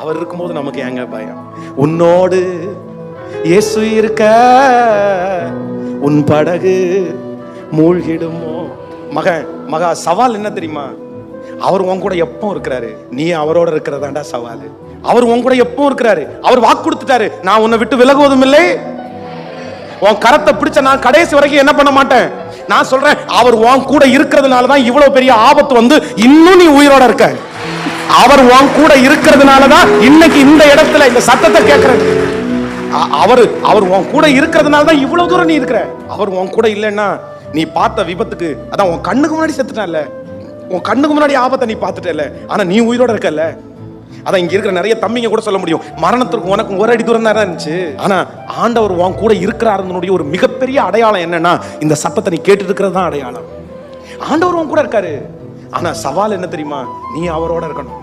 அவர் இருக்கும்போது நமக்கு ஏங்க பயம்? உன்னோடு இயேசு இருக்க உன் படகு மூழ்கிடுமோ? மகன் மகா சவால் என்ன தெரியுமா? அவர் உன் கூட எப்போ இருக்கிறாரு. நீ அவரோட இருக்கிறதாண்டா சவால். அவர் உன் கூட எப்போ இருக்கிறாரு. அவர் வாக்கு கொடுத்துட்டாரு. நான் உன்னை விட்டு விலகுவதும் இல்லை. உன் கரத்தை பிடிச்ச நான் கடைசி வரைக்கும் என்ன பண்ண மாட்டேன்? நான் சொல்றேன் அவர் உன் கூட இருக்கிறதுனால தான் இவ்வளவு பெரிய ஆபத்து வந்து இன்னும் நீ உயிரோட இருக்க. அவர் உன் கூட இருக்கிறதுனால தான் இன்னைக்கு இந்த இடத்துல இந்த சத்தத்தை கேட்கறது அவர் அவர் உன் கூட இருக்கிறதுனால தான் இவ்வளவு தூரம் நீ இருக்கிற. அவர் உன் கூட இல்லைன்னா நீ பார்த்த விபத்துக்கு அதான் உன் கண்ணுக்கு முன்னாடி செத்துட்டான்ல. உன் கண்ணுக்கு முன்னாடி ஆபத்தை நீ பார்த்துட்டல ஆனா நீ உயிரோட இருக்கல அதான் இங்க இருக்கிற நிறைய தம்பிங்க கூட சொல்ல முடியும். மரணத்திற்கு உனக்கு ஒரு அடி தூரம் தான் இருந்துச்சு. ஆனா ஆண்டவர் உன் கூட இருக்கிறாருனுடைய ஒரு மிகப்பெரிய அடையாளம் என்னன்னா இந்த சத்தத்தை நீ கேட்டு இருக்கிறது தான் அடையாளம். ஆண்டவர் உன் கூட இருக்காரு. ஆனால் சவால் என்ன தெரியுமா? நீ அவரோட இருக்கணும்.